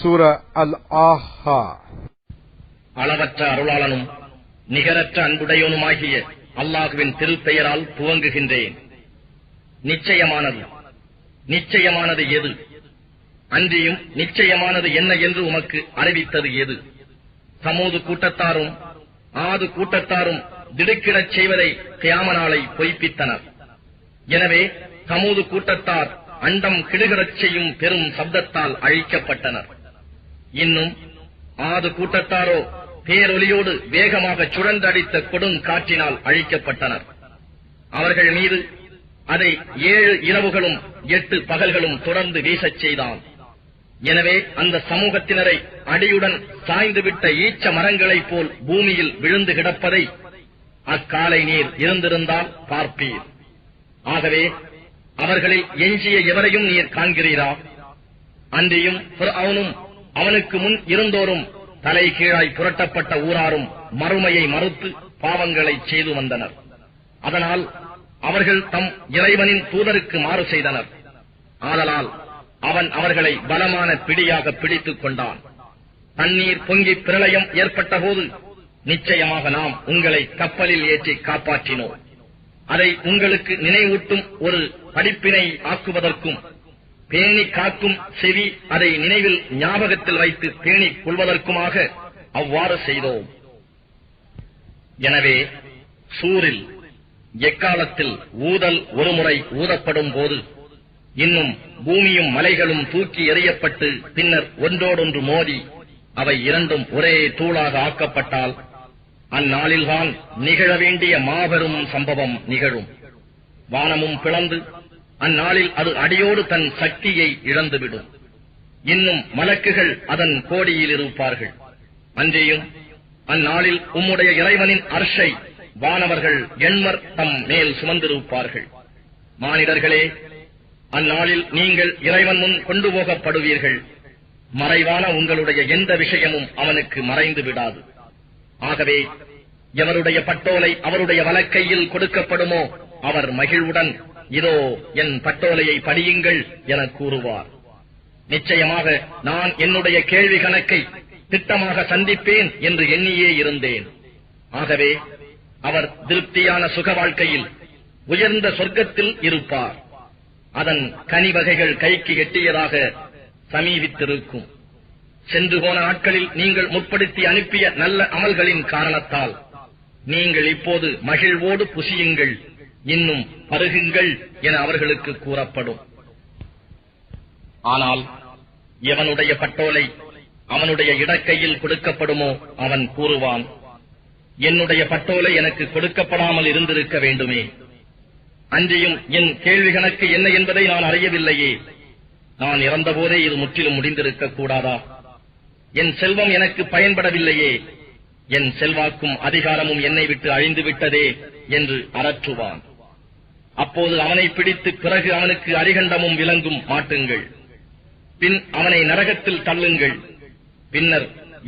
சூர அல் ஆஹா அளவற்ற அருளாளனும் நிகரற்ற அன்புடையவனுமாகிய அல்லாஹுவின் திருப்பெயரால் துவங்குகின்றேன். நிச்சயமானது. நிச்சயமானது எது? அன்றியும் நிச்சயமானது என்ன என்று உமக்கு அறிவித்தது எது? சமூது கூட்டத்தாரும் ஆது கூட்டத்தாரும் திடுக்கிடச் செய்வதை கியாமனாலை பொய்ப்பித்தனர். எனவே சமூது கூட்டத்தார் அண்டம் கிடுகிடச் செய்யும் பெரும் சப்தத்தால் அழிக்கப்பட்டனர். இன்னும் ஆது கூட்டத்தாரோ பேரொலியோடு வேகமாக சுழன்றடித்த கொடுங்காற்றினால் அழிக்கப்பட்டனர். அவர்கள் மீது அதை ஏழு இரவுகளும் எட்டு பகல்களும் தொடர்ந்து வீசச் செய்தான். எனவே அந்த சமூகத்தினரை அடியுடன் சாய்ந்துவிட்ட ஈச்ச மரங்களைப் போல் பூமியில் விழுந்து கிடப்பதை அக்காலை நீர் இருந்திருந்தால் பார்ப்பீர். ஆகவே அவர்களில் எஞ்சிய எவரையும் நீர் காண்கிறீரா? அன்றியும் அவனும் அவனுக்கு முன் இருந்தோரும் தலை கீழாய் புரட்டப்பட்ட ஊராரும் மறுமையை மறுத்து பாவங்களை செய்து வந்தனர். அதனால் அவர்கள் தம் இறைவனின் தூதருக்கு மாறு செய்தனர். ஆதலால் அவன் அவர்களை பலமான பிடியாக பிடித்துக் கொண்டான். தண்ணீர் பொங்கி பிரளயம் ஏற்பட்டபோது நிச்சயமாக நாம் உங்களை கப்பலில் ஏற்றி காப்பாற்றினோம். அதை உங்களுக்கு நினைவூட்டும் ஒரு படிப்பினை ஆக்குவதற்கும் பேணி காக்கும் செவி அதை நினைவில் ஞாபகத்தில் வைத்து பேணிக் கொள்வதற்குமாக அவ்வாறு செய்தோம். எனவே சூரில் எக்காலத்தில் ஊதல் ஒருமுறை ஊதப்படும் போது இன்னும் பூமியும் மலைகளும் தூக்கி எறியப்பட்டு பின்னர் ஒன்றோடொன்று மோதி அவை இரண்டும் ஒரே தூளாக ஆக்கப்பட்டால் அந்நாளில்தான் நிகழ வேண்டிய மாபெரும் சம்பவம் நிகழும். வானமும் பிளந்து அந்நாளில் அது அடியோடு தன் சக்தியை இழந்துவிடும். இன்னும் மலக்குகள் அதன் கோடியில் இருப்பார்கள் அன்றையும் அந்நாளில் உம்முடைய இறைவனின் அர்ஷை வானவர்கள் எண்மர் தம் மேல் சுமந்திருப்பார்கள். மானிடர்களே அந்நாளில் நீங்கள் இறைவன் முன் கொண்டு போகப்படுவீர்கள் மறைவான உங்களுடைய எந்த விஷயமும் அவனுக்கு மறைந்து விடாது. ஆகவே எவருடைய பட்டோலை அவருடைய வழக்கையில் கொடுக்கப்படுமோ அவர் மகிழ்வுடன் இதோ என் பட்டோலையை படியுங்கள் என கூறுவார். நிச்சயமாக நான் என்னுடைய கேள்வி கணக்கை திட்டமாக சந்திப்பேன் என்று எண்ணியே இருந்தேன். ஆகவே அவர் திருப்தியான சுக வாழ்க்கையில் உயர்ந்த சொர்க்கத்தில் இருப்பார். அதன் கனி வகைகள் கைக்கு எட்டியதாக சமீபித்திருக்கும். சென்று போன நாட்களில் நீங்கள் முற்படுத்தி அனுப்பிய நல்ல அமல்களின் காரணத்தால் நீங்கள் இப்போது மகிழ்வோடு புசியுங்கள் இன்னும் பருகுங்கள் என அவர்களுக்கு கூறப்படும். ஆனால் எவனுடைய பட்டோலை அவனுடைய இடக்கையில் கொடுக்கப்படுமோ அவன் கூறுவான் என்னுடைய பட்டோலை எனக்கு கொடுக்கப்படாமல் இருந்திருக்க வேண்டுமே. அன்றியும் என் கேள்வி கணக்கு என்ன என்பதை நான் அறியவில்லையே. நான் இறந்தபோதே இது முற்றிலும் முடிந்திருக்க கூடாதா? என் செல்வம் எனக்கு பயன்படவில்லையே. என் செல்வாக்கும் அதிகாரமும் என்னை விட்டு அழிந்து விட்டதே என்று அரற்றுவான் அப்போது அவனை பிடித்து பிறகு அவனுக்கு அரிகண்டமும் விலங்கும் மாட்டுங்கள். பின் அவனை நரகத்தில் தள்ளுங்கள். பின்னர்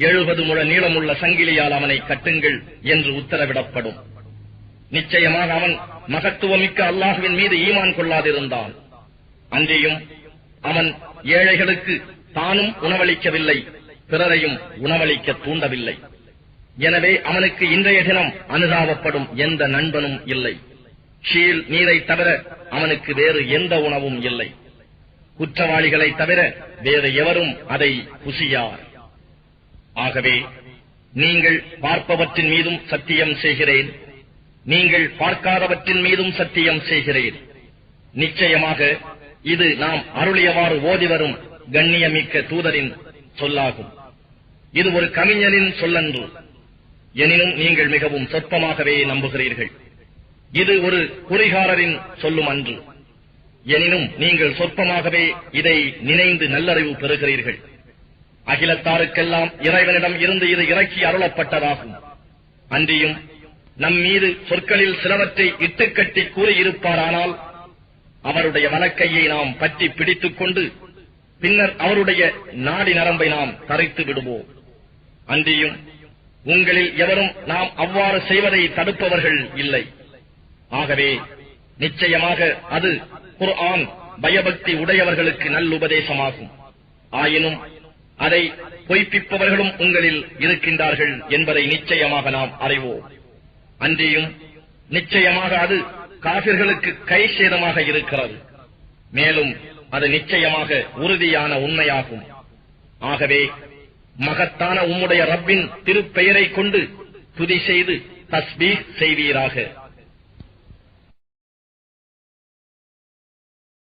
எழுபது முழ நீளமுள்ள சங்கிலியால் அவனை கட்டுங்கள் என்று உத்தரவிடப்படும். நிச்சயமாக அவன் மகத்துவமிக்க அல்லாஹுவின் மீது ஈமான் கொள்ளாதிருந்தான். அங்கேயும் அவன் ஏழைகளுக்கு தானும் உணவளிக்கவில்லை பிறரையும் உணவளிக்க தூண்டவில்லை. எனவே அவனுக்கு இன்றைய தினம் அனுதாபப்படும் எந்த நண்பனும் இல்லை. ஷீல் நீரை தவிர அவனுக்கு வேறு எந்த உணவும் இல்லை. குற்றவாளிகளை தவிர வேறு எவரும் அதை புசியார். ஆகவே நீங்கள் பார்ப்பவற்றின் மீதும் சத்தியம் செய்கிறேன். நீங்கள் பார்க்காதவற்றின் மீதும் சத்தியம் செய்கிறேன். நிச்சயமாக இது நாம் அருளியவாறு ஓதி வரும் கண்ணியமிக்க தூதரின் சொல்லாகும். இது ஒரு கவிஞனின் சொல்லன்று. எனினும் நீங்கள் மிகவும் சொற்பமாகவே நம்புகிறீர்கள். இது ஒரு குறிகாரரின் சொல்லும் அன்று. எனினும் நீங்கள் சொற்பமாகவே இதை நினைந்து நல்லறிவு பெறுகிறீர்கள். அகிலத்தாருக்கெல்லாம் இறைவனிடம் இருந்து இது இறக்கி அருளப்பட்டதாகும். அன்றியும் நம் மீது சொற்களில் சிலவற்றை இட்டுக்கட்டி கூறியிருப்பாரானால் அவருடைய வழக்கையை நாம் பற்றி பிடித்துக் கொண்டு பின்னர் அவருடைய நாடி நரம்பை நாம் தரைத்து விடுவோம். அன்றியும் உங்களில் எவரும் நாம் அவ்வாறு செய்வதை தடுப்பவர்கள் இல்லை. ஆகவே நிச்சயமாக அது குர்ஆன் பயபக்தி உடையவர்களுக்கு நல்லுபதேசமாகும் ஆயினும் அதை பொய்ப்பிப்பவர்களும் உங்களில் இருக்கின்றார்கள் என்பதை நிச்சயமாக நாம் அறிவோம். அன்றியும் நிச்சயமாக அது காபிர்களுக்கு கை சேதமாக இருக்கிறது. மேலும் அது நிச்சயமாக உறுதியான உண்மையாகும். ஆகவே மகத்தான உம்முடைய ரப்பின் திருப்பெயரை கொண்டு துதி செய்து தஸ்பீ செய்வீராக.